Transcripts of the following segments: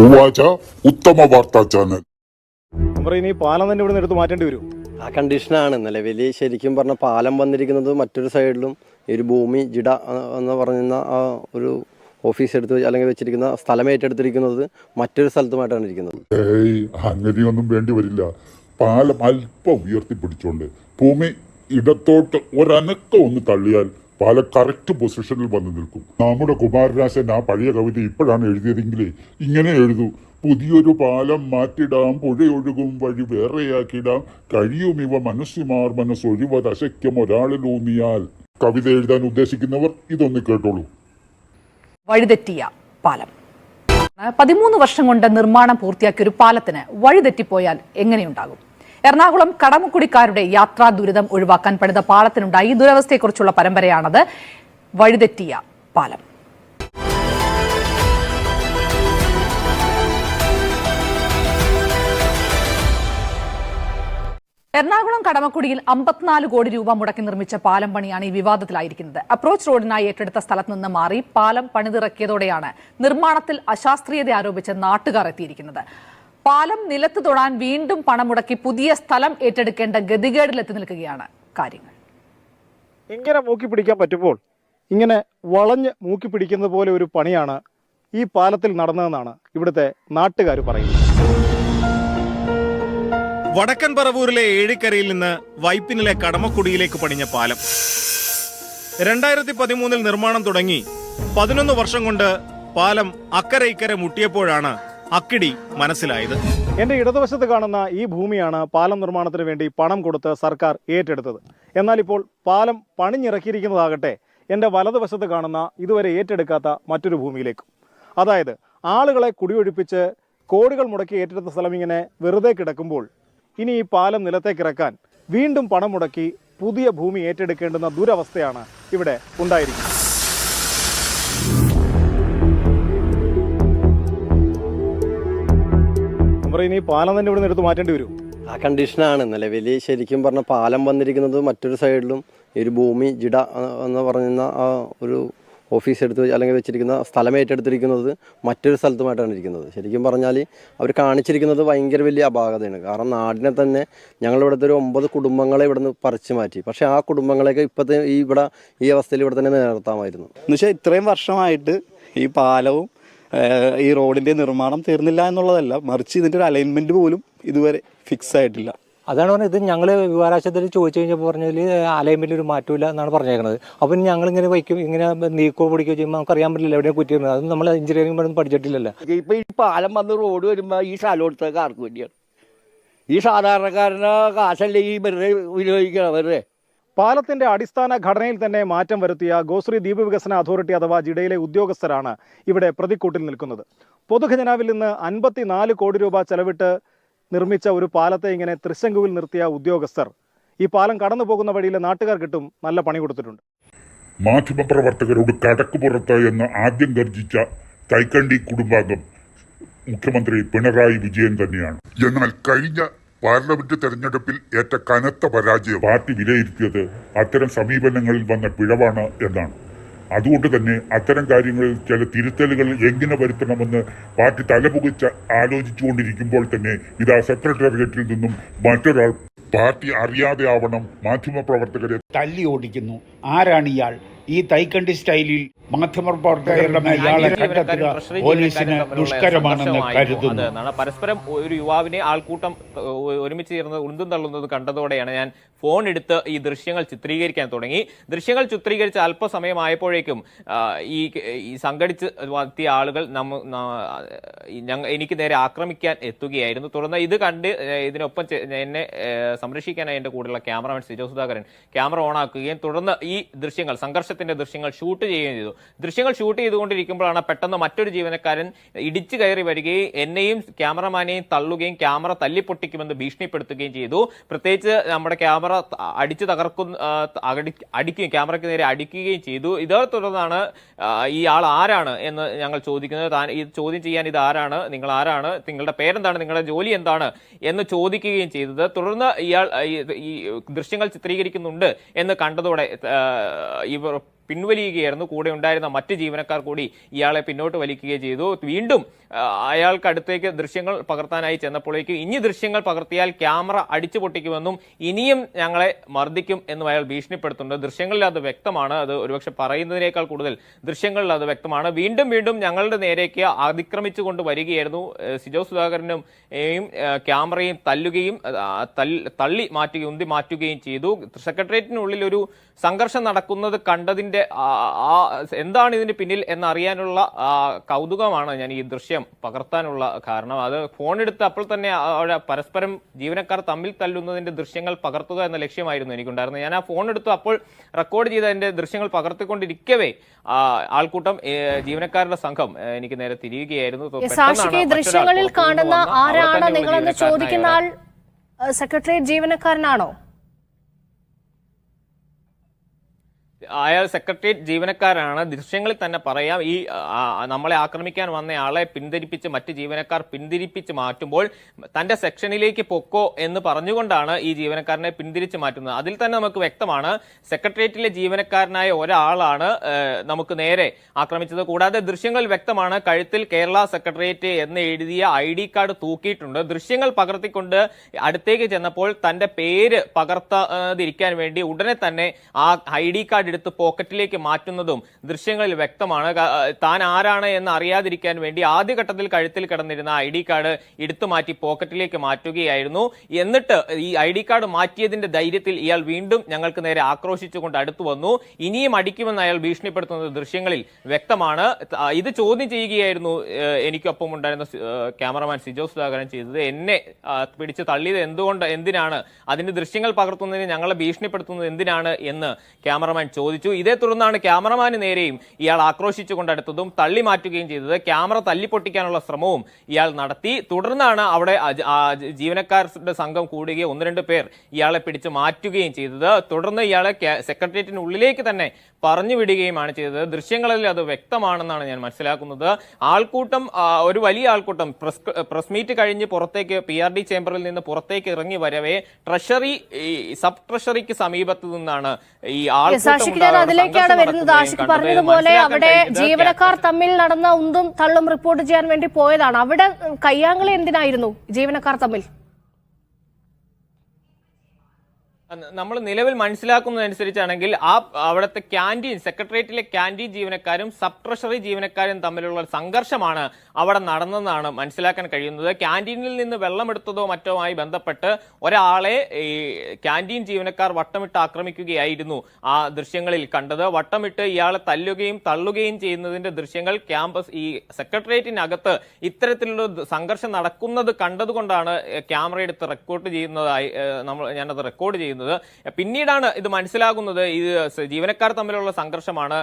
ഉവാച ഉത്തമ വാർത്താ ചാനൽ. നമ്മുടെ ഇനി പാലം തന്നെ ഇവിടെ നിന്ന് എടുത്ത് മാറ്റേണ്ടി വരും. ആ കണ്ടീഷനാണ് നിലവിൽ ശരിക്കും പറഞ്ഞ പാലം വന്നിരിക്കുന്നത് മറ്റൊരു സൈഡിലും ഈ ഒരു ഭൂമി ജിഡ എന്ന് പറയുന്ന ആ ഒരു ഓഫീസ് എടുത്ത് അല്ലെങ്കിൽ വെച്ചിരിക്കുന്ന സ്ഥലം ഏറ്റെടുത്തിരിക്കുന്നത് മറ്റൊരു സ്ഥലത്തുമായിട്ടാണ് ഇരിക്കുന്നത്. ഏയ് അങ്ങനെയൊന്നും വേണ്ടി വരില്ല. പാലം അല്പം ഉയർത്തിപ്പിടിച്ചോണ്ട് ഭൂമി ഇടത്തോട്ട് ഒരനക്കം ഒന്ന് തള്ളിയാൽ പാലം കറക്റ്റ് പൊസിഷനിൽ വന്നു നിൽക്കും. നമ്മുടെ കുമാരനാശൻ ആ പഴയ കവിത ഇപ്പോഴാണ് എഴുതിയതെങ്കിൽ ഇങ്ങനെ എഴുതൂ. പുതിയൊരു പാലം മാറ്റിടാം പുഴയൊഴുകും വഴി വേറെയാക്കിടാം. കഴിയും ഇവ മനസ്സിമാർ മനസ്സൊഴിവത് അശക്യം ഒരാളിലൂന്നിയാൽ കവിത എഴുതാൻ ഉദ്ദേശിക്കുന്നവർ ഇതൊന്ന് കേട്ടോളൂ. വഴിതെറ്റിയ പാലം. പതിമൂന്ന് വർഷം കൊണ്ട് നിർമ്മാണം പൂർത്തിയാക്കിയ ഒരു പാലത്തിന് വഴിതെറ്റിപ്പോയാൽ എങ്ങനെയുണ്ടാകും? എറണാകുളം കടമുക്കുടിക്കാരുടെ യാത്രാ ദുരിതം ഒഴിവാക്കാൻ പണിത ഈ ദുരവസ്ഥയെക്കുറിച്ചുള്ള പരമ്പരയാണത്. വഴിതെറ്റിയ പാലം. എറണാകുളം കടമക്കുടിയിൽ അമ്പത്തിനാല് കോടി രൂപ മുടക്കി നിർമ്മിച്ച പാലം പണിയാണ് ഈ വിവാദത്തിലായിരിക്കുന്നത്. അപ്രോച്ച് റോഡിനായി ഏറ്റെടുത്ത സ്ഥലത്ത് നിന്ന് മാറി പാലം പണിതിറക്കിയതോടെയാണ് നിർമ്മാണത്തിൽ അശാസ്ത്രീയത ആരോപിച്ച് നാട്ടുകാർ എത്തിയിരിക്കുന്നത്. പാലം നിലത്ത് തൊടാൻ വീണ്ടും പണമുടക്കി പുതിയ സ്ഥലം ഏറ്റെടുക്കേണ്ട ഗതികേടിലെത്തി നിൽക്കുകയാണ് കാര്യങ്ങൾ. ഇങ്ങനെ മൂക്കി പിടിക്കാൻ പറ്റുമ്പോൾ ഇങ്ങനെ വളഞ്ഞ് മൂക്കി പിടിക്കുന്ന പോലെ ഒരു പണിയാണ് ഈ പാലത്തിൽ നടന്നതെന്നാണ് ഇവിടുത്തെ നാട്ടുകാർ പറയുന്നത്. വടക്കൻ പറവൂരിലെ ഏഴിക്കരയിൽ നിന്ന് വൈപ്പിനിലെ കടമക്കുടിയിലേക്ക് പണിഞ്ഞ പാലം. രണ്ടായിരത്തി പതിമൂന്നിൽ നിർമ്മാണം തുടങ്ങി പതിനൊന്ന് വർഷം കൊണ്ട് പാലം അക്കരെ ഇക്കരെ മുട്ടിയപ്പോഴാണ് അക്കിടി മനസ്സിലായത്. എന്റെ ഇടതുവശത്ത് കാണുന്ന ഈ ഭൂമിയാണ് പാലം നിർമ്മാണത്തിന് വേണ്ടി പണം കൊടുത്ത് സർക്കാർ ഏറ്റെടുത്തത്. എന്നാൽ ഇപ്പോൾ പാലം പണിഞ്ഞിറക്കിയിരിക്കുന്നതാകട്ടെ എന്റെ വലതുവശത്ത് കാണുന്ന ഇതുവരെ ഏറ്റെടുക്കാത്ത മറ്റൊരു ഭൂമിയിലേക്കും. അതായത് ആളുകളെ കുടിയൊഴിപ്പിച്ച് കോടികൾ മുടക്കി ഏറ്റെടുത്ത സ്ഥലം ഇങ്ങനെ വെറുതെ കിടക്കുമ്പോൾ ഇനി ഈ പാലം നിലത്തേക്കിറക്കാൻ വീണ്ടും പണം മുടക്കി പുതിയ ഭൂമി ഏറ്റെടുക്കേണ്ടുന്ന ദുരവസ്ഥയാണ് ഇവിടെ ഉണ്ടായിരിക്കുന്നത്. നമ്മുടെ ഇനി പാലം തന്നെ ഇവിടെ നിന്ന് എടുത്ത് മാറ്റേണ്ടി വരും. ആ കണ്ടീഷനാണ് നിലവിൽ ശരിക്കും പറഞ്ഞ പാലം വന്നിരിക്കുന്നത് മറ്റൊരു സൈഡിലും ഈ ഒരു ഭൂമി ജിഡ എന്ന് പറയുന്ന ആ ഒരു ഓഫീസ് എടുത്ത് അല്ലെങ്കിൽ വെച്ചിരിക്കുന്ന സ്ഥലം ഏറ്റെടുത്തിരിക്കുന്നത് മറ്റൊരു സ്ഥലത്തുമായിട്ടാണ് ഇരിക്കുന്നത്. ശരിക്കും പറഞ്ഞാൽ അവർ കാണിച്ചിരിക്കുന്നത് ഭയങ്കര വലിയ അപാകതയാണ്. കാരണം നാടിനെ തന്നെ ഞങ്ങളിവിടുത്തെ ഒരു ഒമ്പത് കുടുംബങ്ങളെ ഇവിടുന്ന് പറിച്ചു മാറ്റി. പക്ഷേ ആ കുടുംബങ്ങളെയൊക്കെ ഇപ്പോഴത്തെ ഈ ഇവിടെ ഈ അവസ്ഥയിൽ ഇവിടെ തന്നെ നിലനിർത്താമായിരുന്നു. എന്നുവെച്ചാൽ ഇത്രയും വർഷമായിട്ട് ഈ പാലവും ഈ റോഡിന്റെ നിർമ്മാണം തീർന്നില്ല എന്നുള്ളതല്ല. മറിച്ച് ഇതിന്റെ ഒരു അലൈൻമെന്റ് പോലും ഇതുവരെ ഫിക്സ് ആയിട്ടില്ല. അതാണ് പറഞ്ഞത്. ഇത് ഞങ്ങൾ വിവരാശത്തിൽ ചോദിച്ചു കഴിഞ്ഞപ്പോൾ പറഞ്ഞാൽ അലൈൻമെന്റിൽ ഒരു മാറ്റമില്ല എന്നാണ് പറഞ്ഞേക്കുന്നത് അപ്പം ഞങ്ങൾ ഇങ്ങനെ വയ്ക്കും ഇങ്ങനെ നീക്കോ പിടിക്കുകയോ ചെയ്യുമ്പോൾ നമുക്ക് അറിയാൻ പറ്റില്ല എവിടെയാണ് കുറ്റിയിരുന്നത് അത് നമ്മൾ എഞ്ചിനീയറിംഗ് പഠനം പഠിച്ചിട്ടില്ലല്ലോ. ഇപ്പോൾ ഈ പാലം വന്ന് റോഡ് വരുമ്പോൾ ഈ സ്ഥലം എടുത്തത് ആർക്ക് വേണ്ടിയാണ് ഈ സാധാരണക്കാരന് കാശല്ലേ ഈ വെറുതെ വിനിയോഗിക്കണം വെറുതെ. പാലത്തിന്റെ അടിസ്ഥാന ഘടനയിൽ തന്നെ മാറ്റം വരുത്തിയ ഗോശ്രീ ദ്വീപ് വികസന അതോറിറ്റി അഥവാ ജിഡയിലെ ഉദ്യോഗസ്ഥരാണ് ഇവിടെ പ്രതിക്കൂട്ടിൽ നിൽക്കുന്നത്. പൊതുഖജനാവിൽ നിന്ന് അൻപത്തിനാല് കോടി രൂപ ചെലവിട്ട് നിർമ്മിച്ച ഒരു പാലത്തെ ഇങ്ങനെ തൃശങ്കുവിൽ നിർത്തിയ ഉദ്യോഗസ്ഥർ. ഈ പാലം കടന്നു പോകുന്ന വഴിയിലെ നാട്ടുകാർക്കിട്ടും നല്ല പണി കൊടുത്തിട്ടുണ്ട്. മാധ്യമപ്രവർത്തകരോട് കടക്കുപുറത്ത് എന്ന് ആദ്യം ഗർജിച്ച തൈക്കണ്ടി കുടുംബാംഗം മുഖ്യമന്ത്രി പിണറായി വിജയൻ തന്നെയാണ്. എന്നാൽ കഴിഞ്ഞ പാർലമെന്റ് തെരഞ്ഞെടുപ്പിൽ ഏറ്റ കനത്ത പരാജയം. പാർട്ടി വിലയിരുത്തിയത് അത്തരം സമീപനങ്ങളിൽ വന്ന പിഴവാണ് എന്നാണ്. അതുകൊണ്ട് തന്നെ അത്തരം കാര്യങ്ങളിൽ ചില തിരുത്തലുകൾ എങ്ങനെ വരുത്തണമെന്ന് പാർട്ടി തലപുകച്ച് ആലോചിച്ചുകൊണ്ടിരിക്കുമ്പോൾ തന്നെ ഇതാ സെക്രട്ടേറിയറ്റിൽ നിന്നും മറ്റൊരാൾ പാർട്ടി അറിയാതെ ആവണം മാധ്യമപ്രവർത്തകരെ തല്ലി ഓടിക്കുന്നു. ആരാണ് ഇയാൾ? ഈ തൈക്കണ്ടി സ്റ്റൈലിൽ മാധ്യമപ്രവർത്തകരുടെ പ്രവർത്തകരുടെ ഇയാളെ കണ്ടെത്തുക പോലീസിന് ദുഷ്കരമാണെന്ന് കരുതുന്നു. പരസ്പരം ഒരു യുവാവിനെ ആൾക്കൂട്ടം ഒരുമിച്ച് ചേർന്ന് ഉന്തും തള്ളുന്നത് കണ്ടതോടെയാണ് ഞാൻ ഫോൺ എടുത്ത് ഈ ദൃശ്യങ്ങൾ ചിത്രീകരിക്കാൻ തുടങ്ങി. ദൃശ്യങ്ങൾ ചിത്രീകരിച്ച് അല്പസമയമായപ്പോഴേക്കും ഈ ഈ സംഘടിച്ച് എത്തിയ ആളുകൾ നമ്മ എനിക്ക് നേരെ ആക്രമിക്കാൻ എത്തുകയായിരുന്നു. തുടർന്ന് ഇത് കണ്ട് ഇതിനൊപ്പം എന്നെ സംരക്ഷിക്കാനായി എന്റെ കൂടെയുള്ള cameraman Sijo Sudhakaran camera on ആക്കുകയും തുടർന്ന് ഈ ദൃശ്യങ്ങൾ സംഘർഷത്തിന്റെ ദൃശ്യങ്ങൾ ഷൂട്ട് ചെയ്യുകയും ചെയ്തു. ദൃശ്യങ്ങൾ ഷൂട്ട് ചെയ്തുകൊണ്ടിരിക്കുമ്പോഴാണ് പെട്ടെന്ന് മറ്റൊരു ജീവനക്കാരൻ ഇടിച്ചു കയറി വരികയും എന്നെയും ക്യാമറമാനെയും തള്ളുകയും ക്യാമറ തല്ലിപ്പൊട്ടിക്കുമെന്ന് ഭീഷണിപ്പെടുത്തുകയും ചെയ്തു. പ്രത്യേകിച്ച് നമ്മുടെ ക്യാമറ ത- അടിച്ചു തകർക്കുന്ന അടിക്കുകയും ക്യാമറയ്ക്ക് നേരെ അടിക്കുകയും ചെയ്തു. ഇതേ തുടർന്നാണ് ഈ ആൾ ആരാണ് എന്ന് ഞങ്ങൾ ചോദിക്കുന്നത്. താൻ ഈ ചോദ്യം ചെയ്യാൻ ഇത് ആരാണ്? നിങ്ങൾ ആരാണ്? നിങ്ങളുടെ പേരെന്താണ്? നിങ്ങളുടെ ജോലി എന്താണ്? എന്ന് ചോദിക്കുകയും ചെയ്തത്. തുടർന്ന് ഇയാൾ ഈ ദൃശ്യങ്ങൾ ചിത്രീകരിക്കുന്നുണ്ട് എന്ന് കണ്ടതോടെ ഇവർ പിൻവലിയുകയായിരുന്നു. കൂടെ ഉണ്ടായിരുന്ന മറ്റ് ജീവനക്കാർ കൂടി ഇയാളെ പിന്നോട്ട് വലിക്കുകയും ചെയ്തു. വീണ്ടും ആ, അയാൾക്ക് അടുത്തേക്ക് ദൃശ്യങ്ങൾ പകർത്താനായി ചെന്നപ്പോഴേക്കും ഇനി ദൃശ്യങ്ങൾ പകർത്തിയാൽ ക്യാമറ അടിച്ചു പൊട്ടിക്കുമെന്നും ഇനിയും ഞങ്ങളെ മർദ്ദിക്കും എന്നും അയാൾ ഭീഷണിപ്പെടുത്തുന്നുണ്ട്. ദൃശ്യങ്ങളിൽ അത് വ്യക്തമാണ്. അത് ഒരുപക്ഷെ പറയുന്നതിനേക്കാൾ കൂടുതൽ ദൃശ്യങ്ങളിൽ അത് വ്യക്തമാണ്. വീണ്ടും വീണ്ടും ഞങ്ങളുടെ നേരേക്ക് അതിക്രമിച്ചുകൊണ്ട് വരികയായിരുന്നു സിജോ സുധാകരനും ക്യാമറയും തല്ലുകയും തള്ളി മാറ്റുകയും ഉന്തി മാറ്റുകയും ചെയ്തു. സെക്രട്ടേറിയറ്റിനുള്ളിൽ ഒരു സംഘർഷം നടക്കുന്നത് കണ്ടതിന്റെ ആ, ആ, എന്താണ് ഇതിന് പിന്നിൽ എന്നറിയാനുള്ള കൗതുകമാണ് ഞാൻ ഈ ദൃശ്യം പകർത്താനുള്ള കാരണം. അത് ഫോൺ എടുത്ത് അപ്പോൾ തന്നെ അവിടെ പരസ്പരം ജീവനക്കാർ തമ്മിൽ തല്ലുന്നതിന്റെ ദൃശ്യങ്ങൾ പകർത്തുക എന്ന ലക്ഷ്യമായിരുന്നു എനിക്കുണ്ടായിരുന്നത്. ഞാൻ ആ ഫോൺ എടുത്ത് അപ്പോൾ റെക്കോർഡ് ചെയ്ത അതിന്റെ ദൃശ്യങ്ങൾ പകർത്തിക്കൊണ്ടിരിക്കവേ ആൾക്കൂട്ടം ജീവനക്കാരുടെ സംഘം എനിക്ക് നേരെ തിരിയുകയായിരുന്നു. ദൃശ്യങ്ങളിൽ കാണുന്ന ആരാണ് നിങ്ങളെന്ന് ചോദിക്കുന്ന ആൾ സെക്രട്ടേറിയറ്റ് ജീവനക്കാരനാണോ? അയാൾ സെക്രട്ടേറിയറ്റ് ജീവനക്കാരാണ് ദൃശ്യങ്ങളിൽ തന്നെ പറയാം ഈ നമ്മളെ ആക്രമിക്കാൻ വന്ന ആളെ പിന്തിരിപ്പിച്ച് മറ്റ് ജീവനക്കാർ പിന്തിരിപ്പിച്ച് മാറ്റുമ്പോൾ തന്റെ സെക്ഷനിലേക്ക് പൊക്കോ എന്ന് പറഞ്ഞുകൊണ്ടാണ് ഈ ജീവനക്കാരനെ പിന്തിരിച്ച് മാറ്റുന്നത്. അതിൽ തന്നെ നമുക്ക് വ്യക്തമാണ് സെക്രട്ടേറിയറ്റിലെ ജീവനക്കാരനായ ഒരാളാണ് നമുക്ക് നേരെ ആക്രമിച്ചത്. കൂടാതെ ദൃശ്യങ്ങൾ വ്യക്തമാണ്. കഴുത്തിൽ കേരള സെക്രട്ടേറിയറ്റ് എന്ന് എഴുതിയ ഐ ഡി കാർഡ് തൂക്കിയിട്ടുണ്ട്. ദൃശ്യങ്ങൾ പകർത്തിക്കൊണ്ട് അടുത്തേക്ക് ചെന്നപ്പോൾ തന്റെ പേര് പകർത്താതിരിക്കാൻ വേണ്ടി ഉടനെ തന്നെ ആ ഐ ഡി കാർഡ് എടുത്ത് പോക്കറ്റിലേക്ക് മാറ്റുന്നതും ദൃശ്യങ്ങളിൽ വ്യക്തമാണ്. താൻ ആരാണ് എന്ന് അറിയാതിരിക്കാൻ വേണ്ടി ആദ്യഘട്ടത്തിൽ കഴുത്തിൽ കിടന്നിരുന്ന ഐ ഡി കാർഡ് എടുത്തു മാറ്റി പോക്കറ്റിലേക്ക് മാറ്റുകയായിരുന്നു. എന്നിട്ട് ഈ ഐ ഡി കാർഡ് മാറ്റിയതിന്റെ ധൈര്യത്തിൽ ഇയാൾ വീണ്ടും ഞങ്ങൾക്ക് നേരെ ആക്രോശിച്ചുകൊണ്ട് അടുത്തു വന്നു. ഇനിയും അടിക്കുമെന്ന് അയാൾ ഭീഷണിപ്പെടുത്തുന്നത് ദൃശ്യങ്ങളിൽ വ്യക്തമാണ്. ഇത് ചോദ്യം ചെയ്യുകയായിരുന്നു എനിക്കൊപ്പം ഉണ്ടായിരുന്ന ക്യാമറമാൻ സിജോ സുധാകരൻ ചെയ്തത്. എന്നെ പിടിച്ച് തള്ളിയത് എന്തുകൊണ്ട് എന്തിനാണ്? അതിന്റെ ദൃശ്യങ്ങൾ പകർത്തുന്നതിന് ഞങ്ങളെ ഭീഷണിപ്പെടുത്തുന്നത് എന്തിനാണ് എന്ന് ക്യാമറമാൻ ചോദിച്ചു ഇതേ തുടർന്നാണ് ക്യാമറമാന് നേരെയും ഇയാൾ ആക്രോശിച്ചുകൊണ്ട് അടുത്തതും തള്ളി മാറ്റുകയും ചെയ്തത്. ക്യാമറ തല്ലിപ്പൊട്ടിക്കാനുള്ള ശ്രമവും ഇയാൾ നടത്തി. തുടർന്നാണ് അവിടെ ജീവനക്കാരുടെ സംഘം കൂടുകയും ഒന്ന് രണ്ട് പേർ ഇയാളെ പിടിച്ച് മാറ്റുകയും ചെയ്തത്. തുടർന്ന് ഇയാളെ സെക്രട്ടേറിയറ്റിന് സെക്രട്ടേറിയറ്റിനുള്ളിലേക്ക് തന്നെ പറഞ്ഞു വിടുകയുമാണ് ചെയ്തത്. ദൃശ്യങ്ങളിൽ അത് വ്യക്തമാണെന്നാണ് ഞാൻ മനസ്സിലാക്കുന്നത്. ആൾക്കൂട്ടം ഒരു വലിയ ആൾക്കൂട്ടം പ്രസ് പ്രസ് മീറ്റ് കഴിഞ്ഞ് പുറത്തേക്ക് പി ആർ ഡി ചേംബറിൽ നിന്ന് പുറത്തേക്ക് ഇറങ്ങി വരവേ ട്രഷറി സബ് ട്രഷറിക്ക് സമീപത്ത് നിന്നാണ് ഈ ആൾക്കൂട്ടം ആഷിഖ് ഞാൻ അതിലേക്കാണ് വരുന്നത് ആഷിഖ് പറഞ്ഞതുപോലെ അവിടെ ജീവനക്കാർ തമ്മിൽ നടന്ന ഉന്തും തള്ളും റിപ്പോർട്ട് ചെയ്യാൻ വേണ്ടി പോയതാണ്. അവിടെ കയ്യാങ്കളി എന്തിനായിരുന്നു? ജീവനക്കാർ തമ്മിൽ. നമ്മൾ നിലവിൽ മനസ്സിലാക്കുന്നതനുസരിച്ചാണെങ്കിൽ ആ അവിടുത്തെ ക്യാന്റീൻ സെക്രട്ടേറിയറ്റിലെ ക്യാന്റീൻ ജീവനക്കാരും സബ് ട്രഷറി ജീവനക്കാരും തമ്മിലുള്ള സംഘർഷമാണ് അവിടെ നടന്നതെന്നാണ് മനസ്സിലാക്കാൻ കഴിയുന്നത്. ക്യാന്റീനിൽ നിന്ന് വെള്ളമെടുത്തതോ മറ്റോ ആയി ബന്ധപ്പെട്ട് ഒരാളെ ഈ ക്യാന്റീൻ ജീവനക്കാർ വട്ടമിട്ട് ആക്രമിക്കുകയായിരുന്നു ആ ദൃശ്യങ്ങളിൽ കണ്ടത്. വട്ടമിട്ട് ഇയാളെ തല്ലുകയും തള്ളുകയും ചെയ്യുന്നതിന്റെ ദൃശ്യങ്ങൾ ക്യാമ്പസ് ഈ സെക്രട്ടേറിയറ്റിനകത്ത് ഇത്തരത്തിലുള്ള സംഘർഷം നടക്കുന്നത് കണ്ടതുകൊണ്ടാണ് ക്യാമറ എടുത്ത് റെക്കോർഡ് ചെയ്യുന്നതായി നമ്മൾ ഞാനത് റെക്കോർഡ് ചെയ്യുന്നത്. പിന്നീടാണ് ഇത് മനസ്സിലാകുന്നത് ഇത് ജീവനക്കാർ തമ്മിലുള്ള സംഘർഷമാണ്.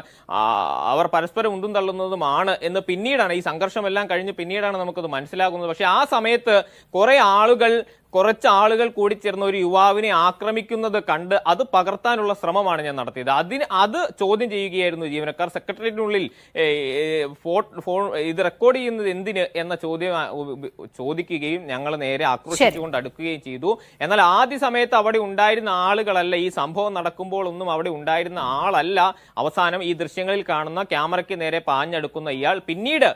അവർ പരസ്പരം ഉന്തും തള്ളുന്നതുമാണ് എന്ന് പിന്നീടാണ് ഈ സംഘർഷമെല്ലാം കഴിഞ്ഞ് പിന്നീടാണ് നമുക്കത് മനസ്സിലാകുന്നത്. പക്ഷെ ആ സമയത്ത് കുറെ ആളുകൾ കുറച്ച് ആളുകൾ കൂടി ചേർന്ന് ഒരു യുവാവിനെ ആക്രമിക്കുന്നത് കണ്ട് അത് പകർത്താനുള്ള ശ്രമമാണ് ഞാൻ നടത്തിയത്. അതിന് അത് ചോദ്യം ചെയ്യുകയായിരുന്നു ജീവനക്കാർ. സെക്രട്ടേറിയറ്റിനുള്ളിൽ ഫോൺ ഇത് റെക്കോർഡ് ചെയ്യുന്നത് എന്തിന് എന്ന ചോദ്യം ചോദിക്കുകയും ഞങ്ങൾ നേരെ ആക്രോശിച്ചുകൊണ്ട് അടുക്കുകയും ചെയ്തു. എന്നാൽ ആദ്യ സമയത്ത് അവിടെ ഉണ്ടായിരുന്ന ആളുകളല്ല ഈ സംഭവം നടക്കുമ്പോൾ ഒന്നും അവിടെ ഉണ്ടായിരുന്ന ആളല്ല. അവസാനം ഈ ദൃശ്യങ്ങളിൽ കാണുന്ന ക്യാമറയ്ക്ക് നേരെ പാഞ്ഞെടുക്കുന്ന ഇയാൾ. പിന്നീട്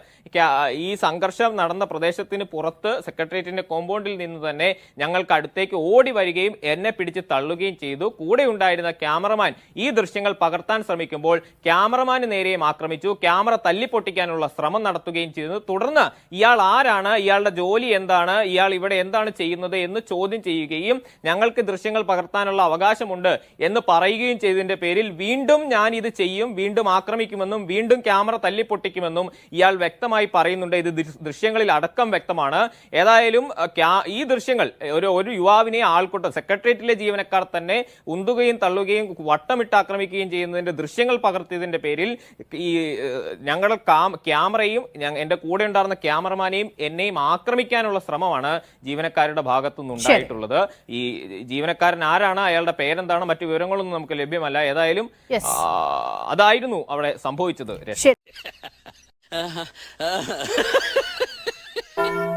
ഈ സംഘർഷം നടന്ന പ്രദേശത്തിന് പുറത്ത് സെക്രട്ടേറിയറ്റിന്റെ കോമ്പൗണ്ടിൽ നിന്ന് തന്നെ ഞങ്ങൾക്ക് അടുത്തേക്ക് ഓടി വരികയും എന്നെ പിടിച്ച് തള്ളുകയും ചെയ്തു. കൂടെ ഉണ്ടായിരുന്ന ക്യാമറമാൻ ഈ ദൃശ്യങ്ങൾ പകർത്താൻ ശ്രമിക്കുമ്പോൾ ക്യാമറമാന് നേരെയും ആക്രമിച്ചു. ക്യാമറ തല്ലിപ്പൊട്ടിക്കാനുള്ള ശ്രമം നടത്തുകയും ചെയ്തു. തുടർന്ന് ഇയാൾ ആരാണ്? ഇയാളുടെ ജോലി എന്താണ്? ഇയാൾ ഇവിടെ എന്താണ് ചെയ്യുന്നത് എന്ന് ചോദ്യം ചെയ്യുകയും ഞങ്ങൾക്ക് ദൃശ്യങ്ങൾ പകർത്താനുള്ള അവകാശമുണ്ട് എന്ന് പറയുകയും ചെയ്തതിന്റെ പേരിൽ വീണ്ടും ഞാൻ ഇത് ചെയ്യും വീണ്ടും ആക്രമിക്കുമെന്നും വീണ്ടും ക്യാമറ തല്ലിപ്പൊട്ടിക്കുമെന്നും ഇയാൾ വ്യക്തമായി പറയുന്നുണ്ട്. ഇത് ദൃശ്യങ്ങളിൽ അടക്കം വ്യക്തമാണ്. ഏതായാലും ഈ ദൃശ്യങ്ങൾ ഒരു ഒരു യുവാവിനെ ആൾക്കൂട്ടം സെക്രട്ടേറിയറ്റിലെ ജീവനക്കാർ തന്നെ ഉന്തുകയും തള്ളുകയും വട്ടമിട്ട് ആക്രമിക്കുകയും ചെയ്യുന്നതിന്റെ ദൃശ്യങ്ങൾ പകർത്തിയതിന്റെ പേരിൽ ഈ ഞങ്ങളുടെ ക്യാമറയും എന്റെ കൂടെ ഉണ്ടായിരുന്ന ക്യാമറമാനെയും എന്നെയും ആക്രമിക്കാനുള്ള ശ്രമമാണ് ജീവനക്കാരുടെ ഭാഗത്തുനിന്ന് ഉണ്ടായിട്ടുള്ളത്. ഈ ജീവനക്കാരൻ ആരാണ് അയാളുടെ പേരെന്താണ് മറ്റു വിവരങ്ങളൊന്നും നമുക്ക് ലഭ്യമല്ല. ഏതായാലും അതായിരുന്നു അവിടെ സംഭവിച്ചത് രക്ഷ ശരി.